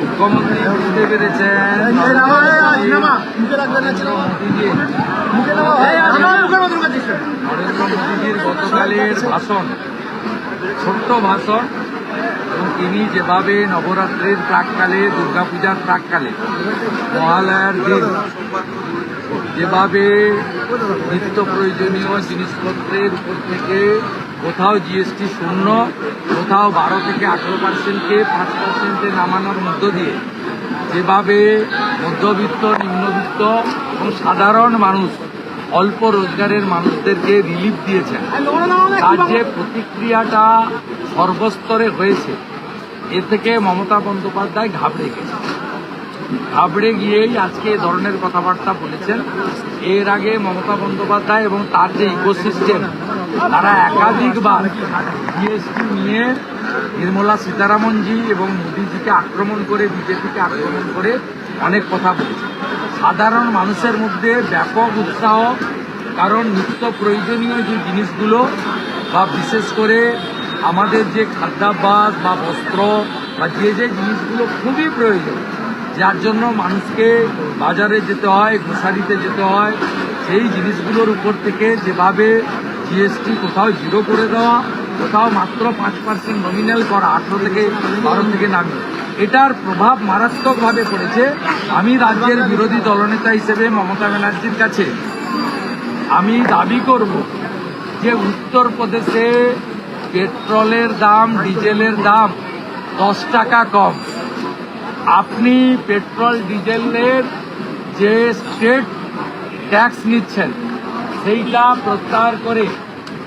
মুখ্যমন্ত্রী বুঝতে পেরেছেন নরেন্দ্র গতকালের ভাষণ ছোট্ট ভাষণ এবং তিনি যেভাবে নবরাত্রির প্রাককালে দুর্গাপূজার প্রাককালে মহালয়ার দিন যেভাবে নিত্য প্রয়োজনীয় জিনিসপত্রের উপর থেকে কোথাও জিএসটি শূন্য, কোথাও বারো থেকে আঠেরো পার্সেন্টকে পাঁচ পার্সেন্টে নামানোর মধ্য দিয়ে যেভাবে মধ্যবিত্ত, নিম্নবিত্ত এবং সাধারণ মানুষ অল্প রোজগারের মানুষদেরকে রিলিফ দিয়েছেন, তার যে প্রতিক্রিয়াটা সর্বস্তরে হয়েছে, এ থেকে মমতা বন্দ্যোপাধ্যায় ঘাবড়ে গেছে ঘাবড়ে গিয়েই আজকে এ ধরনের কথাবার্তা বলেছেন। এর আগে মমতা বন্দ্যোপাধ্যায় এবং তার যে ইকোসিস্টেম তারা একাধিকবার জিএসটি নিয়ে নির্মলা সীতারামনজি এবং মোদীজিকে আক্রমণ করে, বিজেপিকে আক্রমণ করে অনেক কথা বলেছে সাধারণ মানুষের মধ্যে ব্যাপক উৎসাহ, কারণ নিত্য প্রয়োজনীয় যে জিনিসগুলো বা বিশেষ করে আমাদের যে খাদ্যাভ্যাস বা বস্ত্র বা যে যে জিনিসগুলো খুবই প্রয়োজন যার জন্য মানুষকে বাজারে যেতে হয় গ্রোসারিতে যেতে হয়, সেই জিনিসগুলোর উপর থেকে যেভাবে জিএসটি কোথাও জিরো করে দেওয়া, কোথাও মাত্র পাঁচ পার্সেন্ট নমিনাল করা, আঠেরো থেকে বারো থেকে নামিয়ে। এটার প্রভাব মারাত্মকভাবে পড়েছে আমি রাজ্যের বিরোধী দলনেতা হিসেবে মমতা ব্যানার্জির কাছে। আমি দাবি করব যে উত্তরপ্রদেশে পেট্রোলের দাম, ডিজেলের দাম দশ টাকা কম। আপনি পেট্রোল, ডিজেলের যে স্টেট ট্যাক্স নিচ্ছেন, সেইটা প্রত্যাহার করে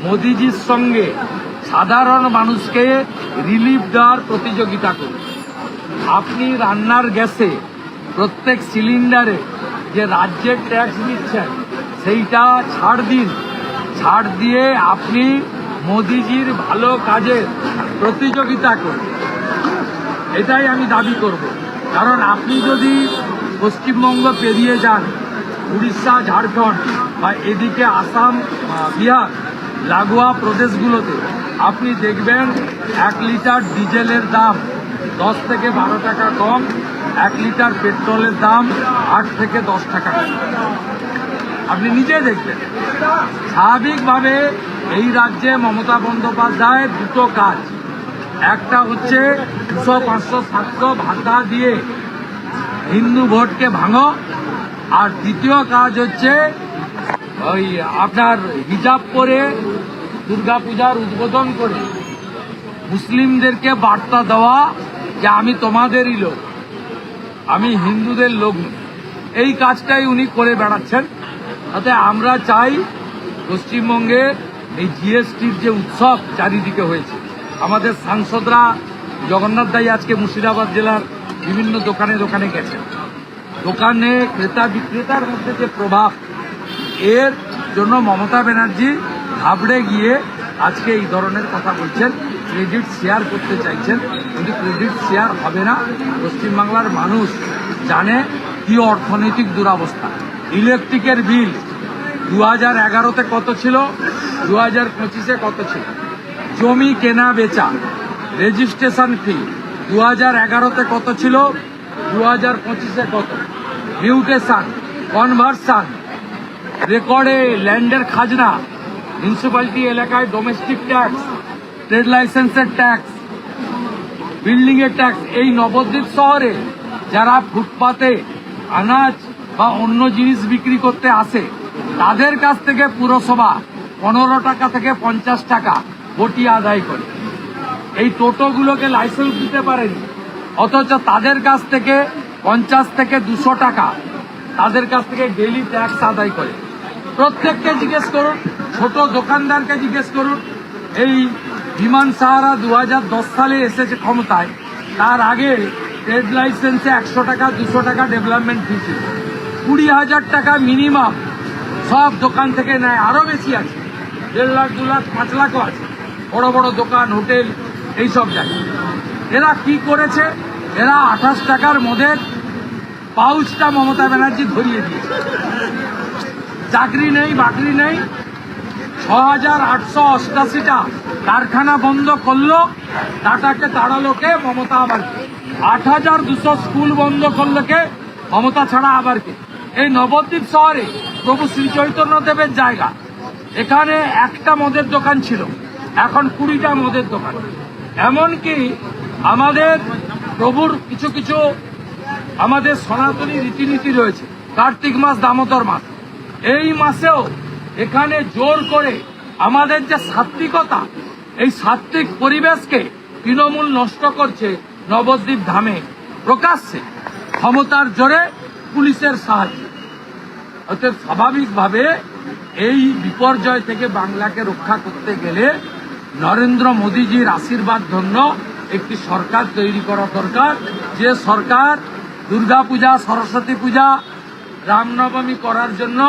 মোদিজির সঙ্গে সাধারণ মানুষকে রিলিফ দেওয়ার প্রতিযোগিতা করুন। আপনি রান্নার গ্যাসে প্রত্যেক সিলিন্ডারে যে রাজ্যের ট্যাক্স দিচ্ছেন সেইটা ছাড় দিন। ছাড় দিয়ে আপনি মোদিজির ভালো কাজের প্রতিযোগিতা করুন। এটাই আমি দাবি করব। কারণ আপনি যদি পশ্চিমবঙ্গ পেরিয়ে যান, উড়িষ্যা, ঝাড়খণ্ড বা এদিকে আসাম বিহার, লাগোয়া প্রদেশগুলোতে, আপনি দেখবেন এক লিটার ডিজেলের দাম দশ থেকে বারো টাকা কম, এক লিটার পেট্রোলের দাম আট থেকে দশ টাকা কম। আপনি নিজে দেখবেন। স্বাভাবিকভাবে এই রাজ্যে মমতা বন্দ্যোপাধ্যায় দুটো কাজ। একটা হচ্ছে দুশো, পাঁচশো, সাতশো ভাতা দিয়ে হিন্দু ভোটকে ভাঙো। আর দ্বিতীয় কাজ হচ্ছে ওই আপনার হিজাব করে দুর্গাপূজার উদ্বোধন করে মুসলিমদেরকে বার্তা দেওয়া যে আমি তোমাদেরই লোক, আমি হিন্দুদের লোক এই কাজটাই উনি করে বেড়াচ্ছেন। তাতে আমরা চাই পশ্চিমবঙ্গে এই জিএসটির যে উৎসব চারিদিকে হয়েছে আমাদের সাংসদরা জগন্নাথ দাই আজকে মুর্শিদাবাদ জেলার বিভিন্ন দোকানে দোকানে গেছেন। দোকানে ক্রেতা বিক্রেতার মধ্যে যে প্রভাব, এর জন্য মমতা ব্যানার্জি ঘাবড়ে গিয়ে আজকে এই ধরনের কথা বলছেন। ক্রেডিট শেয়ার করতে চাইছেন, কিন্তু ক্রেডিট শেয়ার হবে না। পশ্চিমবাংলার মানুষ জানে কি অর্থনৈতিক দুরাবস্থা। ইলেকট্রিকের বিল দু হাজার এগারোতে কত ছিল? দু হাজার পঁচিশে কত ছিল? জমি কেনা বেচা। রেজিস্ট্রেশন ফি দু হাজার এগারোতে কত ছিল? দু হাজার পঁচিশে কত? মিউটেশন কনভার্সান রেকর্ডে ল্যান্ডের খাজনা মিউনিসিপ্যালিটি এলাকায় ডোমেস্টিক ট্যাক্স ট্রেড লাইসেন্সের ট্যাক্স বিল্ডিং এর ট্যাক্স এই নবদ্বীপ শহরে যারা ফুটপাতে আনাজ বা অন্য জিনিস বিক্রি করতে আসে, তাদের কাছ থেকে পুরসভা পনেরো টাকা থেকে পঞ্চাশ টাকা। বটি আদায় করে। এই টোটোগুলোকে লাইসেন্স দিতে পারেনি। অথচ তাদের কাছ থেকে পঞ্চাশ থেকে দুশো টাকা তাদের কাছ থেকে ডেলি ট্যাক্স আদায় করে। প্রত্যেককে জিজ্ঞেস করুন, ছোট দোকানদারকে জিজ্ঞেস করুন, এই বিমান সাহারা দু হাজার দশ সালে এসেছে ক্ষমতায়, তার আগে ট্রেড লাইসেন্সে একশো টাকা, দুশো টাকা ডেভেলপমেন্ট ফি ছিল কুড়ি হাজার টাকা মিনিমাম সব দোকান থেকে নেয় আরও বেশি আছে, দেড় লাখ, দু লাখ, পাঁচ লাখও আছে। বড় বড় দোকান, হোটেল, এইসব জায়গায় এরা কি করেছে? এরা আঠাশ টাকার মধ্যে পাউচটা মমতা ব্যানার্জি ধরিয়ে দিয়েছে। চাকরি নেই, বাকরি নেই। ছ হাজার আটশো অষ্টাশিটা কারখানা বন্ধ করল, টাটাকে তাড়ালো কে? মমতা আবার আট হাজার দুশো স্কুল বন্ধ করল কে? মমতা ছাড়া আবার কে? এই নবদ্বীপ শহরে প্রভু শ্রী চৈতন্য দেবের জায়গা। এখানে একটা মদের দোকান ছিল। এখন কুড়িটা মদের দোকান। এমনকি আমাদের প্রভুর কিছু কিছু আমাদের সনাতনী রীতিনীতি রয়েছে, কার্তিক মাস দামোদর মাস। এই মাসেও এখানে জোর করে আমাদের যে সাত্বিকতা এই সাত্বিক পরিবেশকে তৃণমূল নষ্ট করছে নবদ্বীপ ধামে প্রকাশ্যে, ক্ষমতার জোরে পুলিশের সাহায্যে। অতএব স্বাভাবিকভাবে এই বিপর্যয় থেকে বাংলাকে রক্ষা করতে গেলে নরেন্দ্র মোদীজির আশীর্বাদ ধন্য একটি সরকার তৈরি করা দরকার। যে সরকার দুর্গা পূজা সরস্বতী পূজা, রামনবমী করার জন্য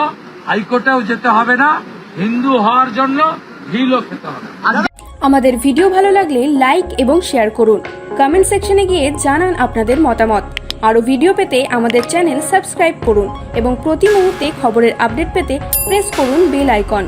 হাইকোর্টেও যেতে হবে না, হিন্দু হওয়ার জন্য ঢিলও খেতে হবে। আমাদের ভিডিও ভালো লাগলে লাইক এবং শেয়ার করুন। কমেন্ট সেকশনে গিয়ে জানান আপনাদের মতামত। আরও ভিডিও পেতে আমাদের চ্যানেল সাবস্ক্রাইব করুন এবং প্রতি মুহূর্তে খবরের আপডেট পেতে প্রেস করুন বেল আইকন।